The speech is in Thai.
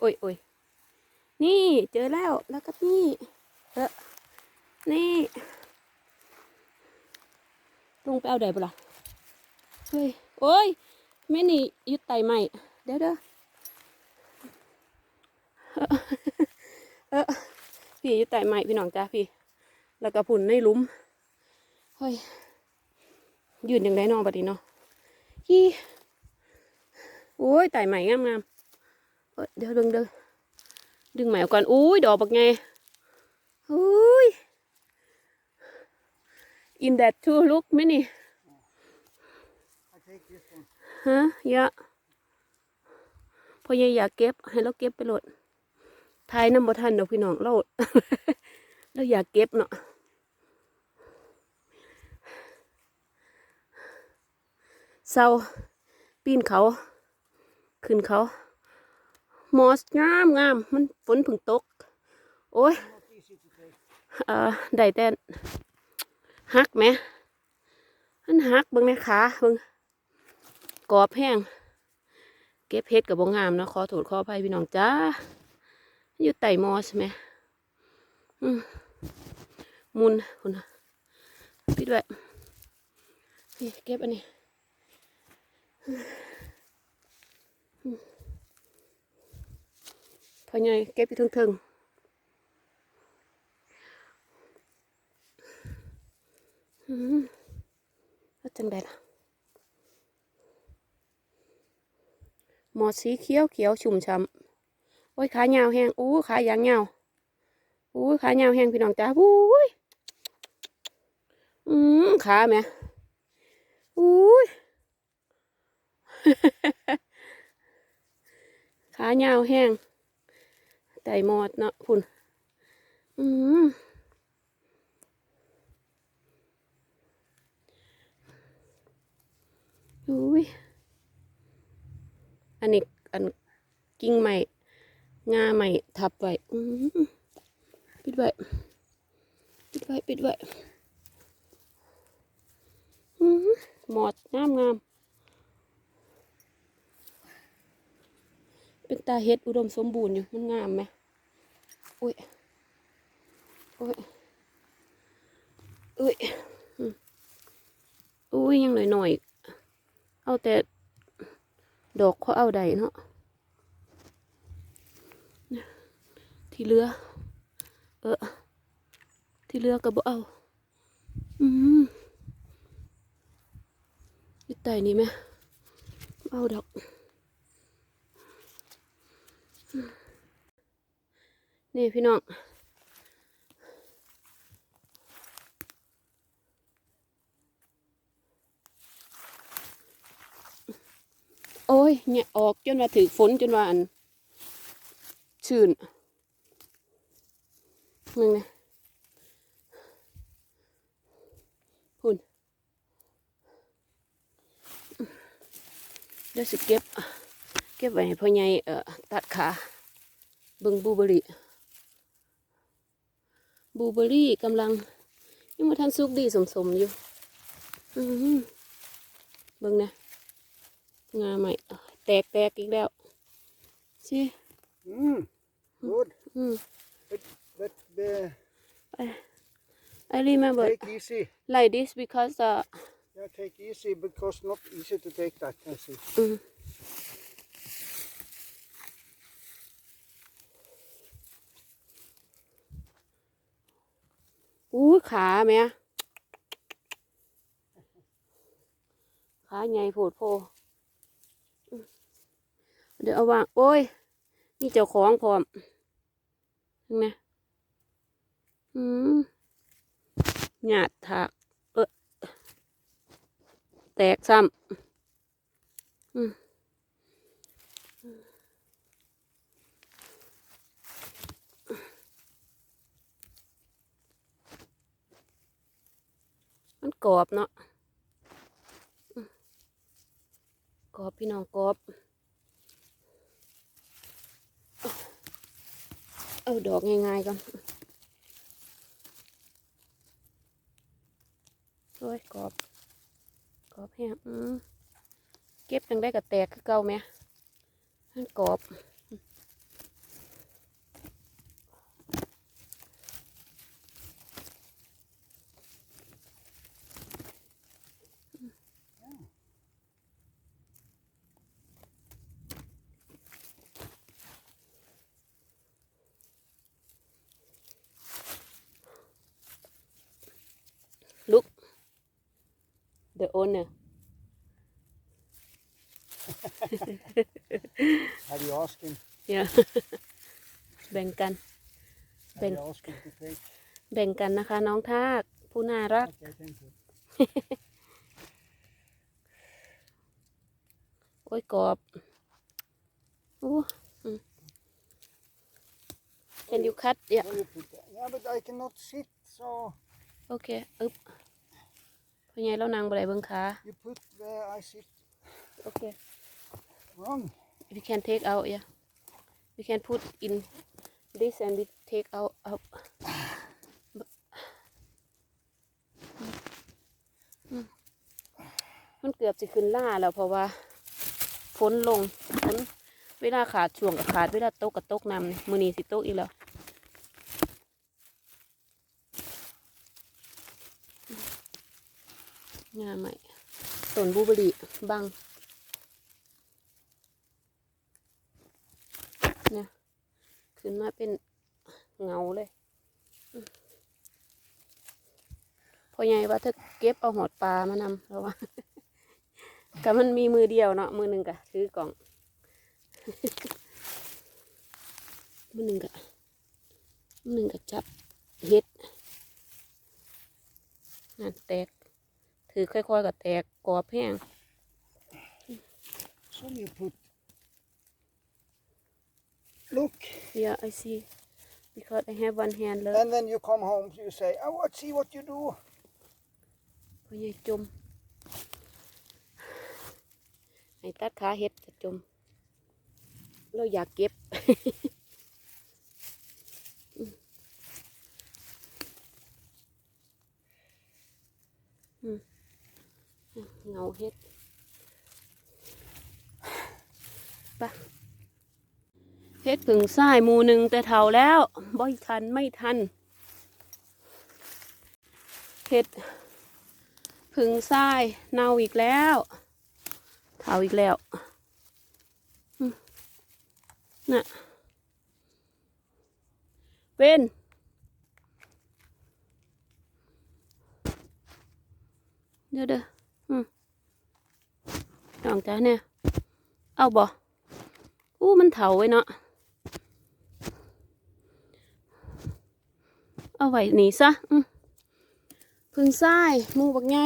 โอ้ยโอ้ยนี่เจอแล้วแล้วก็นี่เออนี่ลงไปเอาได้ปะล่ะเฮ้ยโอ้ยแม่นี่ยึดไตใหม่เดี๋ยวเด้อเออพี่ยึดไตใหม่พี่น้องจ้าพี่ แล้วก็ผุนในลุมเฮ้ยยืนยังไงนอนบัดนี้เนาะยี่โอ้ยไตใหม่งามๆเอ้ย เดี๋ยวดึงดึงดึงใหม่ออกก่อนอุ้ยดอกบักไงอุ้ย in that too look ไหมนี่ฮะยะพอยังอยากเก็บ ให้เราเก็บไปโหลดทายน้ำบ่ทันดอกพี่น้องเราเราอยากเก็บเนาะเศร้าปีนเขา ขึ้นเขา มอสงามงามมันฝนเพึ่งตก โอ้ยเอ่อได้แต่หักไหมมันหักเบิ่งในขาเบิ่งกรอบแห้งเก็บเพชรกับบงงามเนาะขอโทษขออภัยพี่น้องจ้าอยู่ไต่มอสไหมอืมมุนคุณนพี่ด้วยเก็บอันนี้อืม พอไงเก็บอยู่ทึงๆอืมแล้วจังไดล่ะหมอสีเขียวเขียวชุ่มช่ำโอ้ยขายาวแห้งอู้ขายางยาวอู้ขายาวแห้งพี่น้องจ้าอู้ยอืมขาแม่อู้ยขายาวแห้ง ไต่หมอดเนาะพุ่น อืมอุ้ย อันนี้อันกิ่งใหม่งาใหม่ทับไว้อื้อหือปิดไว้ ปิดไว้ ปิดไว้อื้อหือหมอดงามงาม เป็นตาเฮ็ดอุดมสมบูรณ์อยู่มันงามไหมอุ้ยอุ้ยอุ้ยอุ้ยยังหน่อยหน่อยเอาแต่ดอกเขาเอาใดเนาะที่เหลือ เออ ที่เหลือก็บ่เอา อืมอยู่ใต้นี่ไหมเอาดอก นี่พี่น้องโอ้ยเนี่ยออกจนว่าถือฝนจนว่าอันชื่นมึงเนี่ยพุ่นเดี๋ยวสิเก็บ เก็บไว้ให้พ่อใหญ่เอ่อตัดขาเบิ่งบูเบอร์รี่ บลูเบอร์รี่กำลังยังมาทันสุกดีสมๆอยู่อือหือเบิ่งนะงาใหม่อะแตกแตกอีกแล้วสิ Mm, good. อืม But uh, I remember take easy. like this because uh Yeah, take easy because not easy to take that. I see. อื อู้ขาแม่ขาใหญ่โผดโพเดี๋ยวเอาวาง โอ้ย นี่เจ้าของพร้อมเห็นไหมอืมหยาดถากเออแตกซ้ำอืม กรอบเนาะกรอบพี่น้องกรอบ เอาดอกง่ายๆก่อนโอ้ยกรอบกรอบแห้งเก็บจังได้กับแตกคือเก่าไหมกรอบ owner Have you asked him? yeah แบ่งกัน Have Ben- you asked him to take? แบ่งกันนะคะ น้องทากผู้น่ารัก Okay, thank you. โอ้ยกรอบโอ้อืม Can you cut yeah Where you put that? Yeah, but I cannot sit, so โอเคอึบพ่อใหญ่เรานางบ่ได้เบิ่งขา you put where I sit โอเค wrong. we can take out yeah we can put in this and we take out out อืมมันเกือบจะขึ้นล่าแล้วเพราะว่าฝนลงฝนเวลาขาดช่วงกับขาดเวลาตกกับตกนำนี่มือนี้สิตกอีกแล้ว งานใหม่ต้นบูเบอรี่บังเนี่ยขึ้นมาเป็นเงาเลยพอใหญ่ว่าถ้าเก็บเอาหอดปลามานำแล้วว่าก็มันมีมือเดียวเนาะมือหนึ่งกะถือกล่อง มือหนึ่งกะมือหนึ่งกะจับเฮ็ดนั่นแตก ถือค่อยๆกับแตกกรอบแห้ง So you put. Look, Yeah I see because I have one hand เลย and then you come home. You say, "Oh, what? See what you do." พ่อใหญ่จม ให้ตัดขาเห็ดจะจม เราอยากเก็บ อืม เงาเห็ดไปะเห็ดผึ่งทรายหมูหนึ่งแต่เท่าแล้วบ่อยทันไม่ทันเห็ดผึ่งทรายเน่าอีกแล้วเท่าอีกแล้วน่ะเป็นเดี๋ยวเด้อ ลองจ้าเนี่ย เอาบ่อู้มันเถาไว้เนาะ เอาไว้นี่ซะอืมผึ่งทรายหมูบักไง